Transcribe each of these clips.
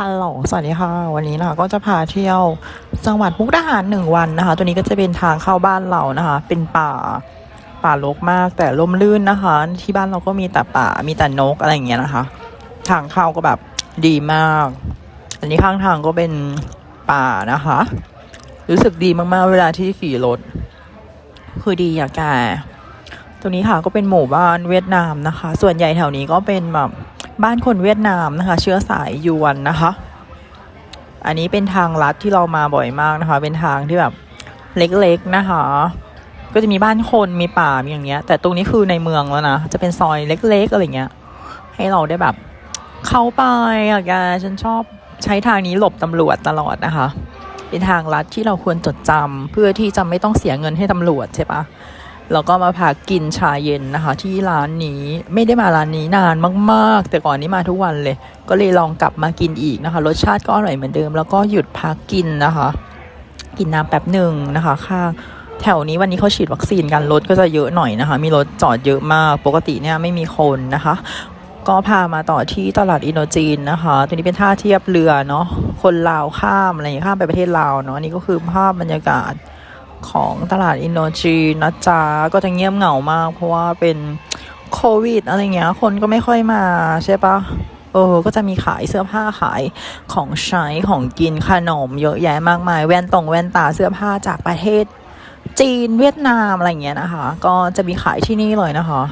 ฮัลโหล สวัสดีค่ะ วันนี้นะคะก็จะพาเที่ยวจังหวัดมุกดาหารหนึ่งวันนะคะ ตัวนี้ก็จะเป็นทางเข้าบ้านเรานะคะ เป็นป่า ป่ารกมากแต่ร่มรื่นนะคะ ที่บ้านเราก็มีแต่ป่า มีแต่นกอะไรอย่างเงี้ยนะคะ ทางเข้าก็แบบดีมาก อันนี้ข้างทางก็เป็นป่านะคะ รู้สึกดีมากๆ เวลาที่ขี่รถ คือดีอะแก ตรงนี้ค่ะก็เป็นหมู่บ้านเวียดนามนะคะ ส่วนใหญ่แถวนี้ก็เป็นแบบ บ้านคนเวียดนามนะคะ เชื้อสายยวนนะคะ อันนี้เป็นทางลัดที่เรามาบ่อยมากนะคะ เป็นทางที่แบบเล็กๆนะคะ ก็จะมีบ้านคนมีป่ามีอย่างเงี้ย แต่ตรงนี้คือในเมืองแล้วนะจะเป็นซอยเล็กๆอะไรเงี้ย ให้เราได้แบบเข้าไปอะแกฉันชอบใช้ทางนี้หลบตำรวจตลอดนะคะ เป็นทางลัดที่เราควรจดจำเพื่อที่จะไม่ต้องเสียเงินให้ตำรวจใช่ปะ แล้วก็มาพากินชาเย็นนะคะ ที่ร้านนี้ไม่ได้มาร้านนี้นานมาก ๆ แต่ก่อนนี้มาทุกวันเลย ก็เลยลองกลับมากินอีกนะคะ รสชาติก็อร่อยเหมือนเดิม แล้วก็หยุดพักกินนะคะ กินน้ำแป๊บหนึ่งนะคะข้างแถวนี้วันนี้เขาฉีดวัคซีนกันรถก็จะเยอะหน่อยนะคะ มีรถจอดเยอะมากปกติเนี่ยไม่มีคนนะคะ ก็พามาต่อที่ตลาดอินโดจีนนะคะตัวนี้เป็นท่าเทียบเรือเนาะคนลาวข้ามอะไรอย่างข้ามไปประเทศลาวเนาะนี่ก็คือภาพบรรยากาศ ของตลาดอินโดจีนนะจ๊ะก็จะเงียบเหงามาก เพราะว่าเป็นโควิดอะไรเงี้ย คนก็ไม่ค่อยมาใช่ปะเออ ก็จะมีขายเสื้อผ้าขายของใช้ของกินขนมเยอะแยะมากมาย แว่นตรงแว่นตาเสื้อผ้าจากประเทศ จีนเวียดนามอะไรเงี้ยนะคะ ก็จะมีขายที่นี่เลยนะคะ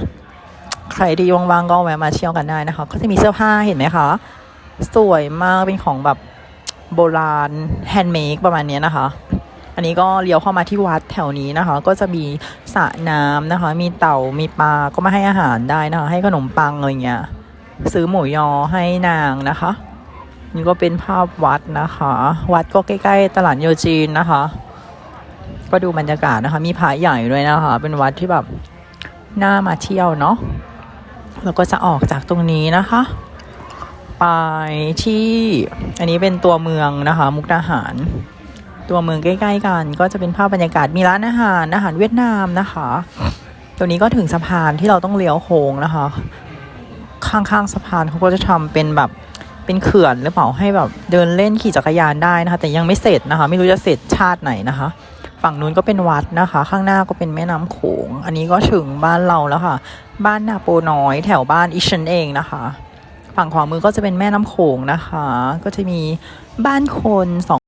ใครที่ว่างๆก็แวะมาเที่ยวกันได้นะคะ ก็จะมีเสื้อผ้าเห็นไหมคะ สวยมากเป็นของแบบโบราณแฮนด์เมดประมาณนี้นะคะ อันนี้ก็เลี้ยวเข้ามาที่วัดแถวนี้นะคะ ก็จะมีสระน้ำนะคะ มีเต่ามีปลาก็มาให้อาหารได้นะคะ ให้ขนมปังอะไรเงี้ยซื้อหมูยอให้นางนะคะ นี่ก็เป็นภาพวัดนะคะ วัดก็ใกล้ ๆ ตลาดโยจีนนะคะ ก็ดูบรรยากาศนะคะ มีผาใหญ่ด้วยนะคะ เป็นวัดที่แบบน่ามาเที่ยวเนาะแล้วก็จะออกจากตรงนี้นะคะ ไปที่อันนี้เป็นตัวเมืองนะคะ มุกดาหาร ตัวเมืองใกล้ๆกัน ก็จะเป็นภาพบรรยากาศมีร้านอาหารอาหารเวียดนามนะคะตัวนี้ก็ถึงสะพานที่เราต้องเลี้ยวโค้งนะคะ ข้างๆสะพานเขาก็จะทำเป็นแบบเป็นเขื่อนหรือเปล่าให้แบบเดินเล่นขี่จักรยานได้นะคะ แต่ยังไม่เสร็จนะคะ ไม่รู้จะเสร็จชาติไหนนะคะ ฝั่งนู้นก็เป็นวัดนะคะ ข้างหน้าก็เป็นแม่น้ำโขง อันนี้ก็ถึงบ้านเราแล้วค่ะ บ้านนาโปน้อยแถวบ้านอิชันเองนะคะ ฝั่งขวามือก็จะเป็นแม่น้ำโขงนะคะ ก็จะมีบ้านคนสอง